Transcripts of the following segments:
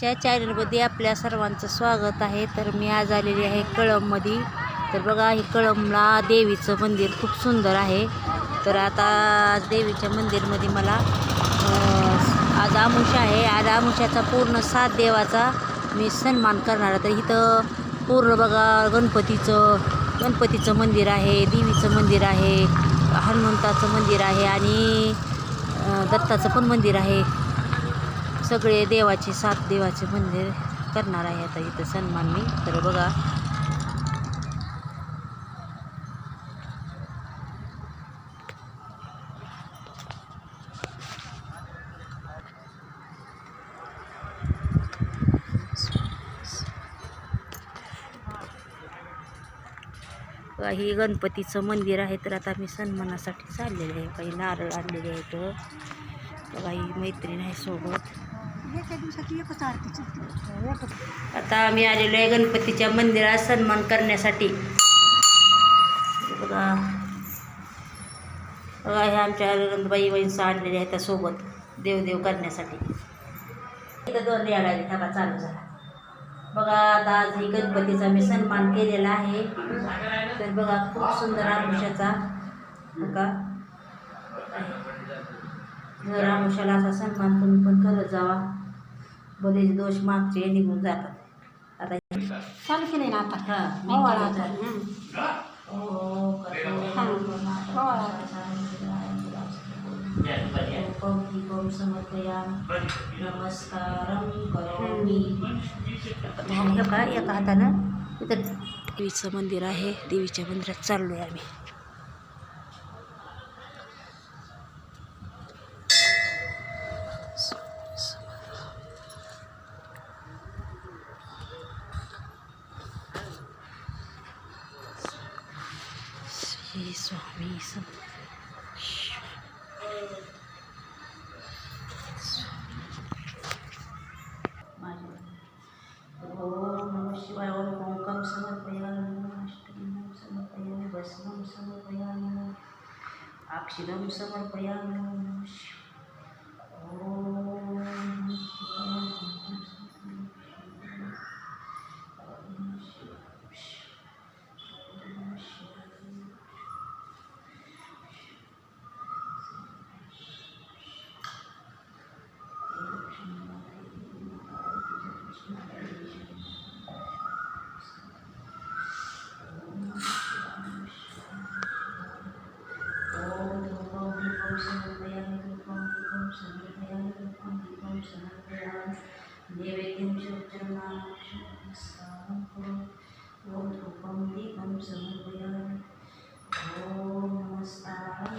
च्या चॅनलमध्ये आपल्या सर्वांचं स्वागत आहे. तर मी आज आलेली आहे कळंबमध्ये. तर बघा हे कळंबला देवीचं मंदिर खूप सुंदर आहे. तर आता देवीच्या मंदिरमध्ये मला आज आमुषा आहे. आज आमुषाचा पूर्ण सात देवाचा मी सन्मान करणार तर इथं पूर्ण बघा गणपतीचं गणपतीचं मंदिर आहे देवीचं मंदिर आहे हनुमंताचं मंदिर आहे आणि दत्ताचं पण मंदिर आहे. सगळे देवाचे सात देवाचे मंदिर करणार आहे आता इथं सन्मान मी. तर बघा. बघा, ही गणपतीचं मंदिर आहे तर आता मी सन्मानासाठी चाललेले आहे. काही नारळ आणलेले आहेत. बघा ही मैत्रीण आहे सोबत. एका दिवसाची एकच आरती चालते एकच आता आम्ही आलेलो आहे गणपतीच्या मंदिरात सन्मान करण्यासाठी. बघा. बघा हे आमच्या रंगबाई वैंस आणलेल्या आहेत त्यासोबत देवदेव करण्यासाठी. इथं दोन यायला थांबा चालू झाला. बघा आता आज ही गणपतीचा मी सन्मान केलेला आहे. तर बघा खूप सुंदर आमुष्याचा बघा जर आमुष्याला असा सन्मान तुम्ही पण करत जावा. बरेच दोष मागचे निघून जातात. आता चालू केले ना आता? हा, ओवाळा. हं. हा. नमस्कारं का एका हातानं इथं देवीचं मंदिर आहे. देवीच्या मंदिरात चाललोय आम्ही श्री स्वामी सम ओम नमः शिवाय ओम ओंकम समर्पयामि अष्टमं समर्पयामि भस्मं समर्पयामि अक्षरं समर्पयामि ओम नमः शिवाय ओम नमः शिवाय ओंकं समर्पयामि. ओम नमः शिवाय. ओम नमः शिवाय. ओम धूपं दीपं समर्पयामि धूपं दीपं समर्पयामि धूपं दीपं समर्पयामि नैवेद्यं शुद्धमानक्षं नमस्कारं करोमि ॐ धूपं दीपं समर्पयामि ॐ नमस्कारं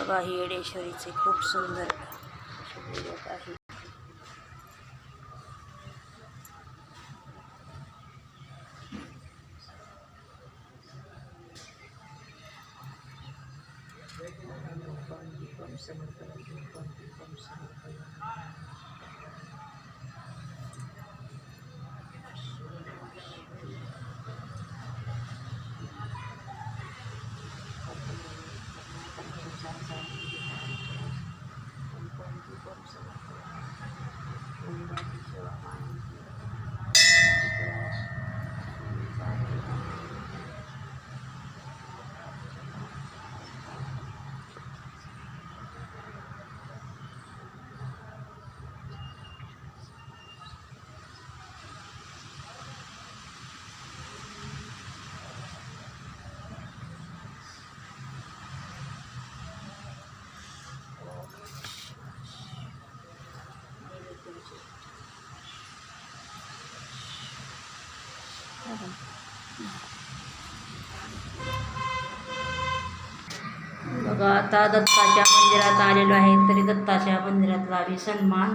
बघा ही येडेश्वरीचे खूप सुंदर आहे. आता दत्ताच्या मंदिरात आलेलो आहे तरी दत्ताच्या मंदिरातला आम्ही सन्मान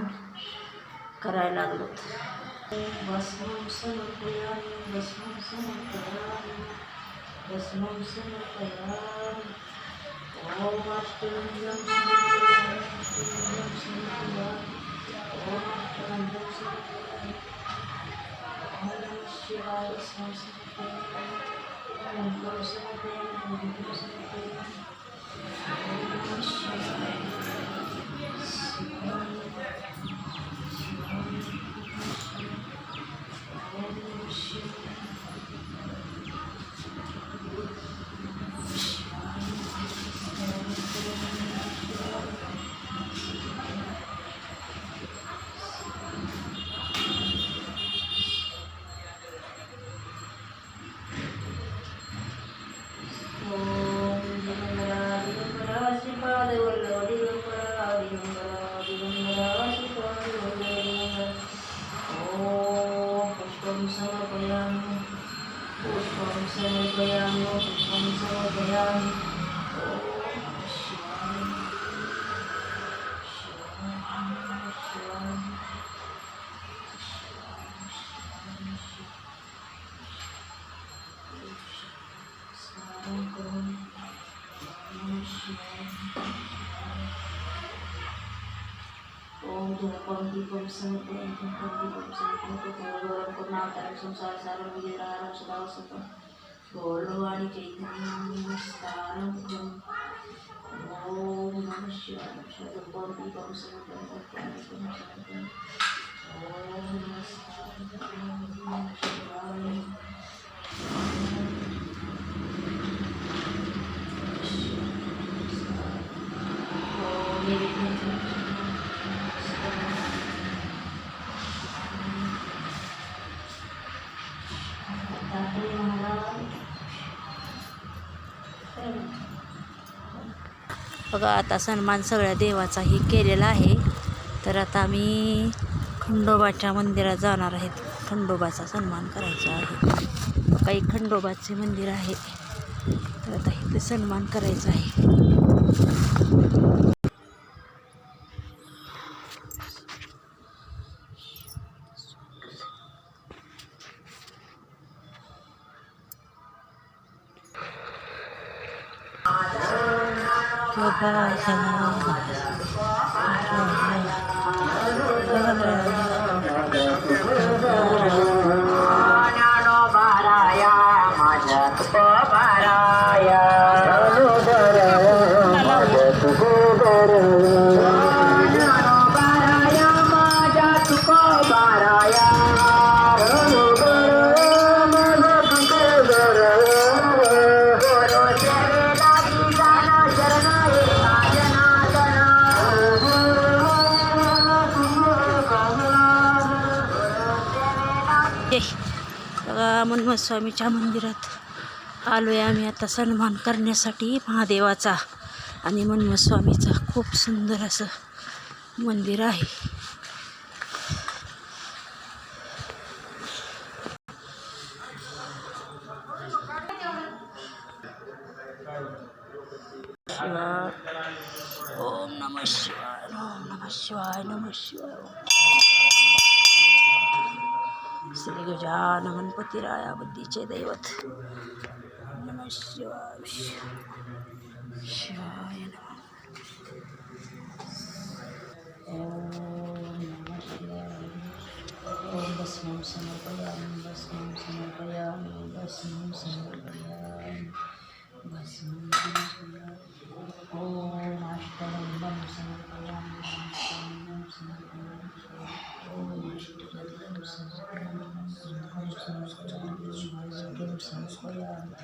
करायला लागलो. भस्मं समर्पयामि भस्मं शिवाय भस्मं समर्पयामि ओम धूपं दीपं समर्पयामि धूपं दीपं समर्पयामि गौरवं करुणावतारं संसारसारं विजयहारं सदा वसतं गौरवाणि चैतन्यं नमस्कारं करोमि ओम नमः शिवाय धूपं दीपं समर्पयामि धूपं दीपं समर्पयामि ओम नमस्कारं करोमि नमः शिवाय बघा आता सन्मान सगळ्या देवाचाही केलेला आहे. तर आता आम्ही खंडोबाच्या मंदिरात जाणार आहेत. खंडोबाचा सन्मान करायचा आहे. काही खंडोबाचे मंदिर आहे. तर आता इथे सन्मान करायचा आहे. हे बघा स्वामीच्या मंदिरात आलो आहे आम्ही आता सन्मान करण्यासाठी महादेवाचा. आणि मनमस्वामीचा खूप सुंदर असं मंदिर आहे. शिवाय. ओम नमः शिवाय ओम नमः शिवाय नमः शिवाय. श्री गजानन गणपतीराया बुद्धीचे दैवत. नम शिवाय शिवाय ओम नमः समर्पयामि भस्मं समर्पयामि भस्मं समर्पयामि भस्मं समर्पयामि. ओम अष्टलिङ्गं समर्पयामि अष्टलिङ्गं समर्पयामि. अष्टलिङ्गं समर्पयामि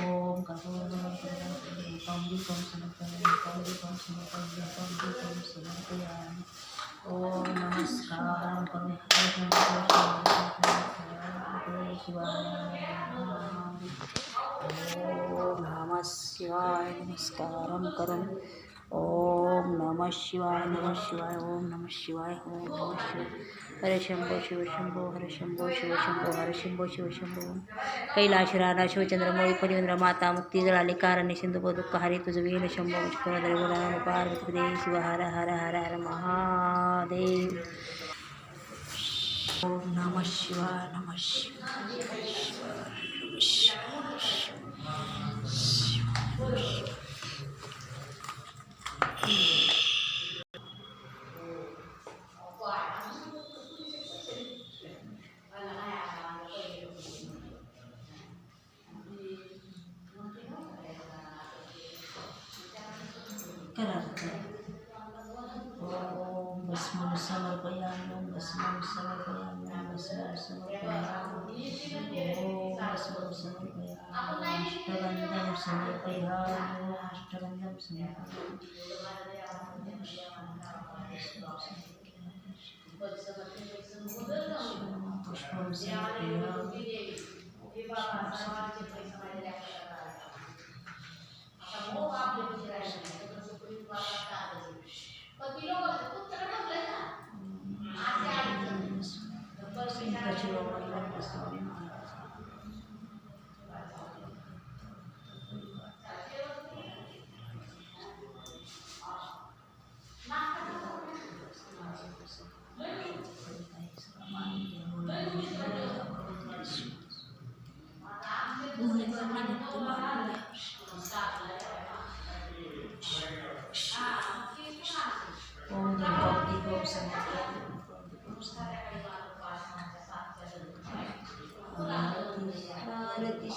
Om kasih. ओम नमस्कारं शिवाय ओम नमः शिवाय नमस्कारं करोमि। ओम नमः शिवाय नमः शिवाय ओम नमः शिवाय ओम नमः शिवाय। हरे शंभो शिव शंभो हरे शंभो शिव शंभो हरे शंभो शिव शंभो। कैलाश राणा शिवचंद्रमोळी परिवेंद्र माता मुक्ती जळाली कारणे सिंधू दुःख हरे तुझ वीण शंभो पुष्करधर पार्वती देव शिव हर हर हर हर महादेव। ओम नमः शिवाय नमः शिवाय शिवाय शिवाय। करा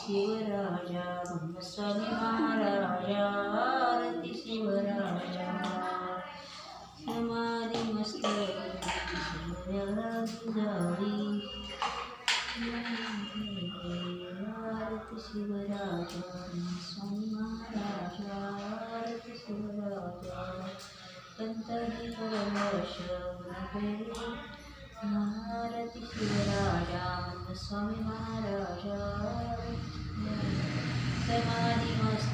शिवराजा ब्रह्मस्वामी महाराजा आरती शिवराजा. समाधी मस्त आरती शिवराजा स्वामी महाराजा आरती शिवराजा पंतही परमर्ष महारती शिवराजा स्वामी महाराजा. समाधी मस्त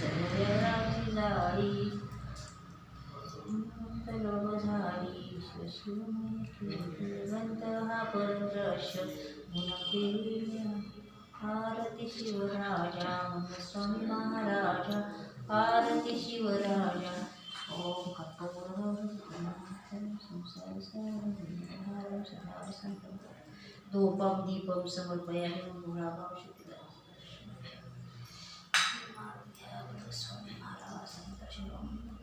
सर्वराजी जाळी. लोभ झाली शिवंत हा परश गुण आरती शिवराजा स्वामी महाराजा. आरती शिवराजा ओम कपूर संसार ओम सदा संकल्प धूपम दीपम समर्पयामि गुणाभाव शुद्ध स्वामी महाराज संत शिवम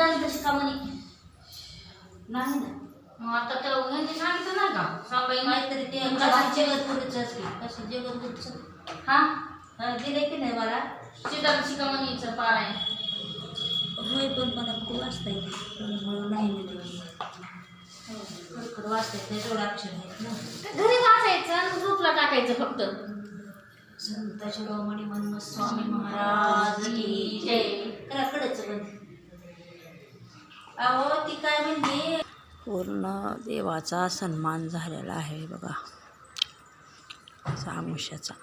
सिद्धांत शिकामणी नाही ना. मग आता तर ह्यांनी सांगितलं नाही का? साबाई काहीतरी ते कसं जगतपुरीचंच की कसं जगतपुरीचं हा? हा दिले की नाही मला सिद्धांत शिकामणीचं पारायण. होय पण मला खूप वाचता येते. म्हणून नाही मी दिली खडखड वाचता येत नाही तेवढं अक्षर आहेत ना. घरी वाचायचं आणि ग्रुपला टाकायचं फक्त. संत शिरोमणी मन स्वामी महाराज की जय. करा कडच बंद अहो ती काय म्हणली पूर्ण देवाचा सन्मान झालेला आहे बघा. सामुष्याचा.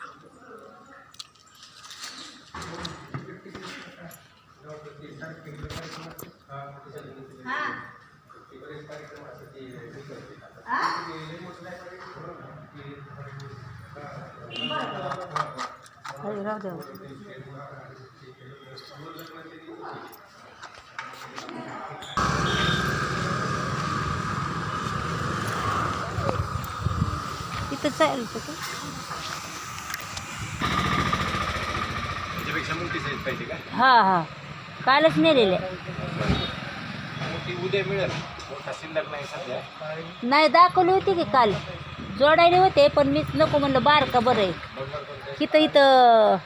अरे इथं चालेल का त्याच्यापेक्षा मोठी साईज पाहिजे का? हां हां. कालच नेलेले. मोठी उद्या मिळेल. मोठा शिल्लक नाही सध्या. नाही दाखवली होती की काल. जोडायले होते पण मीच नको म्हणलं बारका बरं आहे. पण इथं इथं.